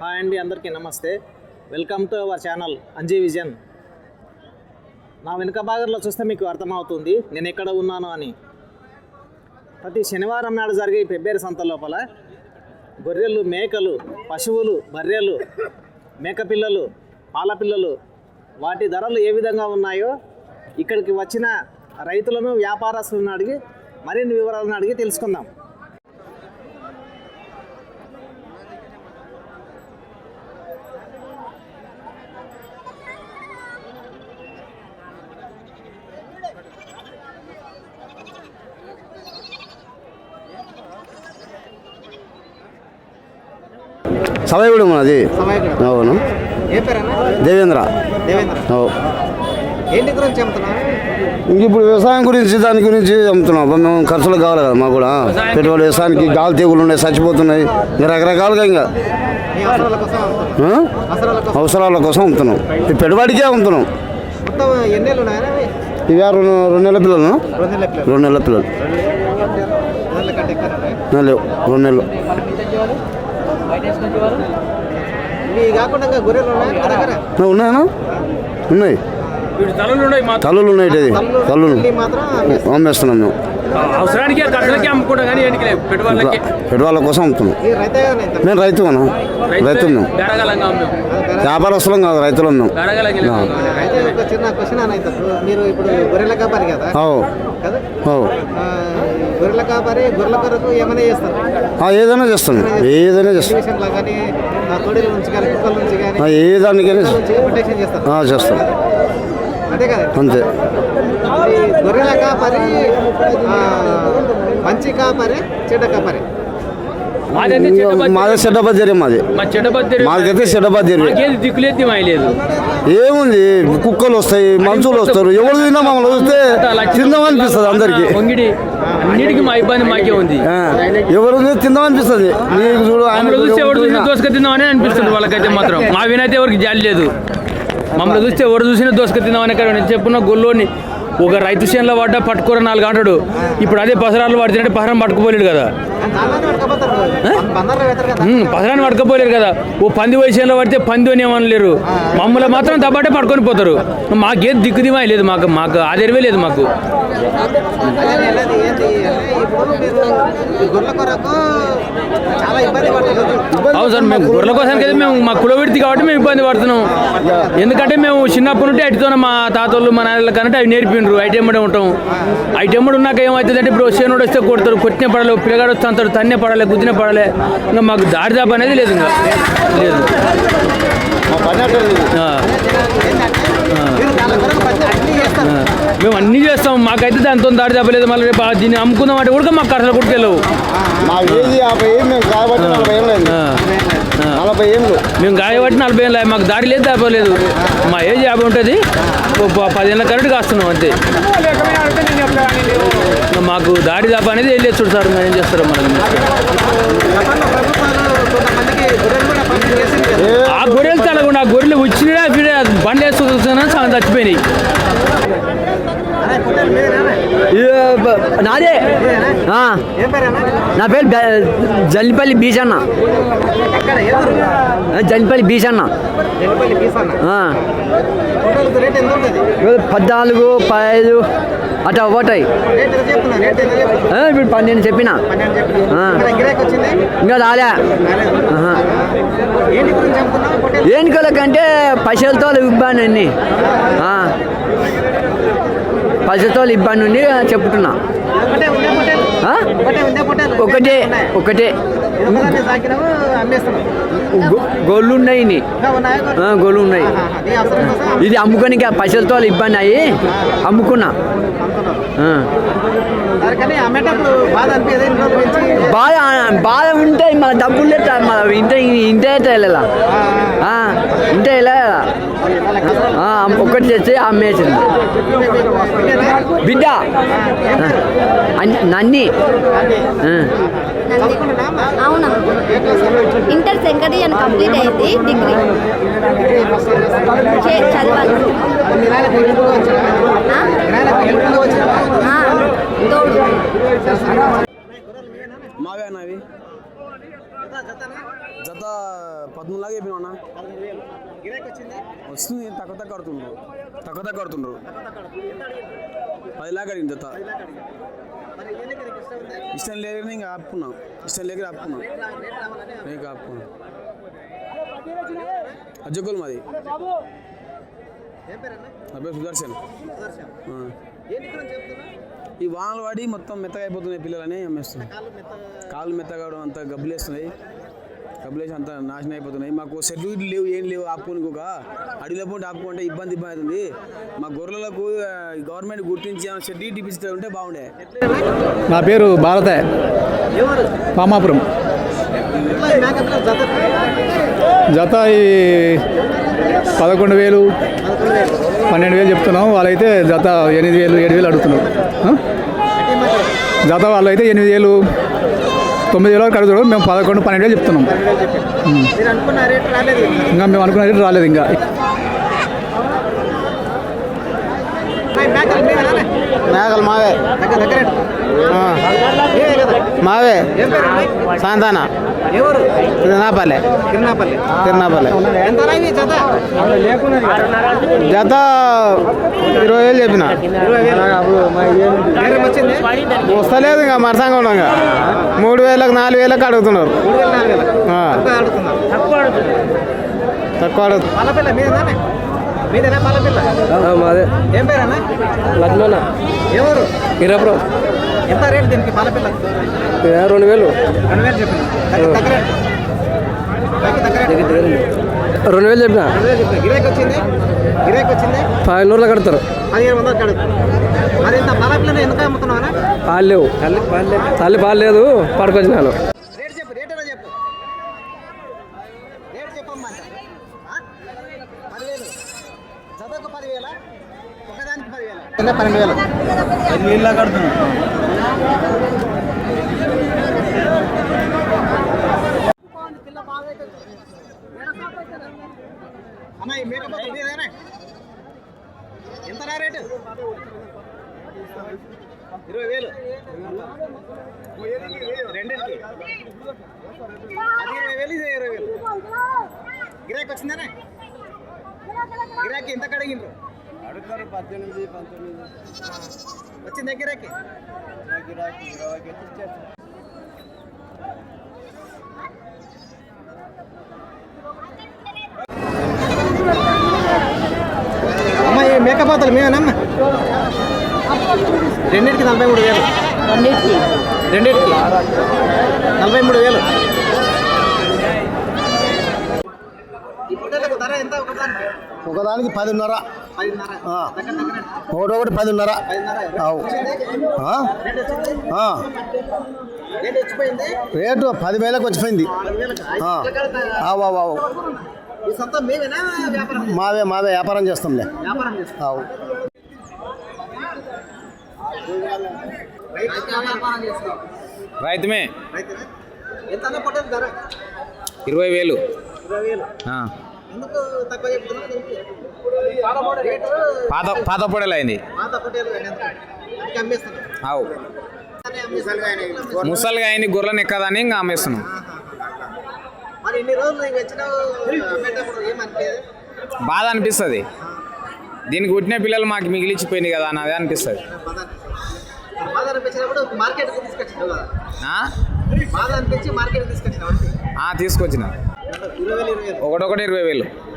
Hi అండి అందరికీ నమస్తే. Welcome to our channel Anji vision నా వెనుక భాగంలో చూస్తే మీకు అర్థమవుతుంది నేను ఎక్కడ ఉన్నాను అని. ప్రతి శనివారం నాడు జరిగే ఈ పెబ్బేరు సంత లోపల గొర్రెలు మేకలు పశువులు బర్రెలు మేకపిల్లలు పాలపిల్లలు వాటి ధరలు ఏ విధంగా ఉన్నాయో ఇక్కడికి వచ్చిన రైతులను వ్యాపారస్తులను అడిగి మరిన్ని వివరాలను అడిగి తెలుసుకుందాం. సవయగూడెం అది? అవును. దేవేంద్ర. ఇంక ఇప్పుడు వ్యవసాయం గురించి దాని గురించి అమ్ముతున్నాం మేము ఖర్చులు కావాలి కదా మాకు కూడా. పెట్టుబడి వ్యవసాయానికి గాలి తెగులు ఉన్నాయి చచ్చిపోతున్నాయి. ఇంకా రకరకాలుగా ఇంకా. అవసరాల కోసం అమ్ముతున్నా. పెట్టుబడికే అమ్ముతున్నాం. ఇవి? రెండు రెండు నెలల పిల్లలు రెండు నెలల పిల్లలు. లేవు. రెండు నెలలు. ఉన్నాయి? ఉన్నాయి? తలలు ఉన్నాయి మా తల్లులు ఉన్నాయి అమ్మేస్తారు. అమ్మేస్తున్నాం మేము. అవసరానికి ఖర్చులకి అమ్ముకుంటాం కానీ లేదు. పెట్టుబడులకి. పెట్టుబడుల కోసం అమ్ముతున్నాం. ఈ రైతే రైతు వ్యాపారస్తులం కాదు రైతులం అయితే మీరు ఇప్పుడు గొర్రెల కాపరి కదా? గొర్రెల కాపరి గొర్రెల కొరకు ఏమైనా చేస్తారు? ఆ, ఏదైనా చేస్తాం ఏదైనా చేస్తాం విషయంలో కానీ తొడిల నుంచి కానీ కుక్కల నుంచి కానీ ఆ, ఏ దానికైనా చేస్తాం. అంతే గొర్రెల కాపరి ఆ, మంచి కాపరి చెడ్డ కాపరి. మాదే చెడ్డబద్దరి మాది. మాకైతే చెడ్డబద్దరి దిక్కులేదు మాయలేదు. ఏముంది? కుక్కలు వస్తాయి మనుషులు వస్తారు. ఎవరు తిన్నా మమ్మల్ని చూస్తే తిందామనిపిస్తుంది అందరికి. పొంగిడి అన్నిటికీ మా ఇబ్బంది మాకే ఉంది. ఎవరు తిందామనిపిస్తుంది నీకు చూడు ఆయన చూస్తే ఎవరు చూసినా చూడు, దోసుక తిందామని అనిపిస్తుంది వాళ్ళకైతే మాత్రం. మా వినైతే ఎవరికి జాలి లేదు. మమ్మల్ని చూస్తే ఎవరు చూసినా దోసుక తిందామని ఇక్కడ నేను చెప్పున్న గొల్లోని ఒక రైతు చేనులో పడ్డా పట్టుకోర నాలుగు అంటాడు ఇప్పుడు అదే పసరాలు పడుతుంటే పసరం పట్టుకుపోలేడు కదా. పసరాన్ని పట్టుకపోలేరు కదా. ఓ పంది వయసులో పడితే పంది అని ఏమనలేరు మమ్మల్ని మాత్రం దబ్బాటే పట్టుకొని పోతారు. మాకేం దిక్కుదిమా లేదు మాకు మాకు ఆదరవే లేదు మాకు. ఇప్పుడు మీరు ఈ గొర్రెల కొరకు చాలా ఇబ్బంది పడుతున్నారు అవును సార్ మేము గొర్రెల కోసం కదా మేము మా కులవిడితి కాబట్టి మేము ఇబ్బంది పడుతున్నాం. ఎందుకంటే మేము చిన్నప్పటి నుండి అటుతోనే మా తాతోళ్ళు మా నాన్నలు కనంటే అవి నేర్పిండ్రు ఐటెమ్మడే ఉంటాం. ఐటెమ్మడు ఉన్నాక ఏమవుతుందంటే ఇప్పుడు సేనుడు వస్తే కొడతారు కొట్టిన పడాలి పిల్లగాడు వస్తే అంటారు తన్నే పడాలి గుద్దిన పడాలి. ఇంకా మాకు దారి దాప అనేది లేదు ఇంకా. లేదు. మేము అన్నీ చేస్తాం. మాకైతే దాంతో దారి తప్పలేదు. మళ్ళీ రేపు దీన్ని అమ్ముకుందాం అంటే కూడా మాకు అసలు కొట్టుకెళ్ళవు మేము గాయబట్టి నలభై ఏళ్ళు మాకు దారి లేదు తప్పలేదు. మా ఏజ్ యాభై ఉంటుంది. ఓ ప- పదేళ్ళ కరెక్ట్ కాస్తున్నాం అంతే. మాకు దారి తప్ప అనేది ఏం లేదు చూడు సార్ ఏం చేస్తారు మనం. ఆ గొర్రెలు తలకుండా ఆ గొర్రెలు వచ్చినా బండి వేసుకున్నా చాలా చచ్చిపోయినాయి? నాదే. నా పేరు జల్లిపల్లి బీచ్ అన్న జల్లిపల్లి బీచ్ అన్న పద్నాలుగు పదహైదు అట్లా ఆ, ఇప్పుడు పన్నెండు చెప్పిన. ఇంకా రాలే. ఏనుకలకంటే పైసలతో ఇబ్బంది అన్ని పచ్చతోలు ఇబ్బంది ఉంది చెప్తున్నా ఒకటే ఒకటే. గోళ్ళు ఉన్నాయి గోళ్ళు ఉన్నాయి. ఇది అమ్ముకోనికి ఆ పైసలతో ఇబ్బంది అయ్యి అమ్ముకున్నా. బాధ బాధ ఉంటాయి మన డబ్బులు ఇంటే ఇంటే వెళ్ళాలా ఇంట వెళ్ళాలా ఒకటి తెచ్చి అమ్మేసింది బిడ్డ. అన్ని- నన్ని. ఆ. అవునా? ఇంటర్ సెకండ్ ఇయర్ కంప్లీట్ అయింది డిగ్రీ. చే- చదవాలి. ఆ? ఆ, తోడు మావే అన్నవి ఎంతనా జతనా జత పదమూడు లాగా చెప్పినా వస్తుంది తక్కువ తక్కువ కడుతుండ్రు. తక్కువ తక్కువ కడుతుండ్రు. పది అడిగింది? జత. ఇష్టం లేదని ఇంకా ఆపుకున్నాం. ఇష్టం లేక ఆపుకున్నాం. రేట్ రా- రేట్ రావాలని ఇంకా ఆపుకున్నాం. అజ్జకోలు మాది. నా పేరు సుదర్శన్. ఈ వానలు పడి మొత్తం మెత్తగా అయిపోతున్నాయి పిల్లలని అమ్మేస్తున్నాయి. కాళ్ళు మెత్తగా అంతా గబ్బులేస్తున్నాయి. గబ్బులేసి అంతా నాశనం అయిపోతున్నాయి. మాకు షెడ్యూల్ ఇట్లు లేవు ఏం లేవు ఆపుకోనికి ఒక అడవిలో పోటీ ఆపుకుంటే ఇబ్బంది ఇబ్బంది అవుతుంది మా గొర్రెలకు గవర్నమెంట్ గుర్తించి షెడ్యూల్ ఇప్పిస్తే ఉంటే బాగుండే. నా పేరు భారత పామాపురం. జత ఈ పదకొండు వేలు పన్నెండు వేలు చెప్తున్నాం. వాళ్ళైతే జత ఎనిమిది వేలు ఏడు వేలు అడుగుతున్నారు. ఆ? జత వాళ్ళు అయితే ఎనిమిది వేలు తొమ్మిది వేల వరకు అడుగుతారు మేము పదకొండు పన్నెండు వేలు చెప్తున్నాం. మీరు అనుకున్న రేట్ రాలేదు ఇంకా. మేము అనుకున్న రేటు రాలేదు ఇంకా. మేకలు మీవేనా మేకలు మావే. దగ్గర దగ్గర మీవే? సాంతాన? ఎవరు? తిరునాపల్లె. తిరునాపల్లి. తిరునాపల్లె. జత? ఇరవై వేలు చెప్పిన. వస్తలేదు ఇంకా మరసంగా ఉన్నాం మూడు వేలకు నాలుగు వేలకు అడుగుతున్నారు. తక్కువ అడుగుతున్నారు. మీదేనా పాలపిల్ల? మాదే. ఏం పేరన్నా? లక్ష్మణ ఎవరు? ఇరపురం ఎంత రేట్ దీనికి పాలపిల్ల? రెండు వేలు. రెండు వేలు చెప్పిన? రెండు వేలు చెప్పిన? గిరాకీ వచ్చింది? గిరాకీ వచ్చింది? పదిహేను రోజులు కడతారు. పదిహేను వందలు కడుగు మరి ఇంత పాలపిల్లని ఎందుకు అమ్ముతున్నావా పాలు లేవు. తల్లి పాలు లేదు పడుకొచ్చినాను. చదువుకు పదివేల? ఒకదానికి పదివేల? పన్నెండు వేలు. నీళ్ళ కడుతున్నాం. అన్న ఈ మేకప్ మీదేనా ఎంత రేటు? ఇరవై వేలు. రెండింటికి. అది ఇరవై వేలు ఇది ఇరవై వేలు. గిరాకీ వచ్చిందేనా? గిరాకీ ఎంత కడిగిండ్రు? అడుగుతారు పద్దెనిమిది పంతొమ్మిది. వచ్చిందే గిరాకీ? గిరాకీ ఇరవైకి అమ్మ ఈ మేకప్ అవుతారు మేమేనమ్మా రెండింటికి నలభై మూడు వేలు. రెండింటికి. రెండింటికి నలభై మూడు వేలు. ఈ ధర ఎంత ఒకదానికి ఒకదానికి పదిన్నర. పదిన్నర ఆ. దగ్గర దగ్గర ఒకటి ఒకటి పదిన్నర. పదిన్నర అవు. ఆ? రేట్ పదివేలకు వచ్చిపోయింది. అవు అవు అవు. మావే మావే వ్యాపారం చేస్తాంలే. అవు. రైతుమే. ఇరవై వేలు. పాత అందుకే అమ్మేస్తున్నాం. అవు. ముసలిగా అయింది గొర్రెలు ఎక్కదని ఇంకా అమ్మేస్తున్నాం. బాధ అనిపిస్తుంది. దీనికి పుట్టిన పిల్లలు మాకు మిగిలిచ్చిపోయింది కదా అని అదే అనిపిస్తుంది. తీసుకొచ్చిన. ఒకటొకటి ఇరవై వేలు.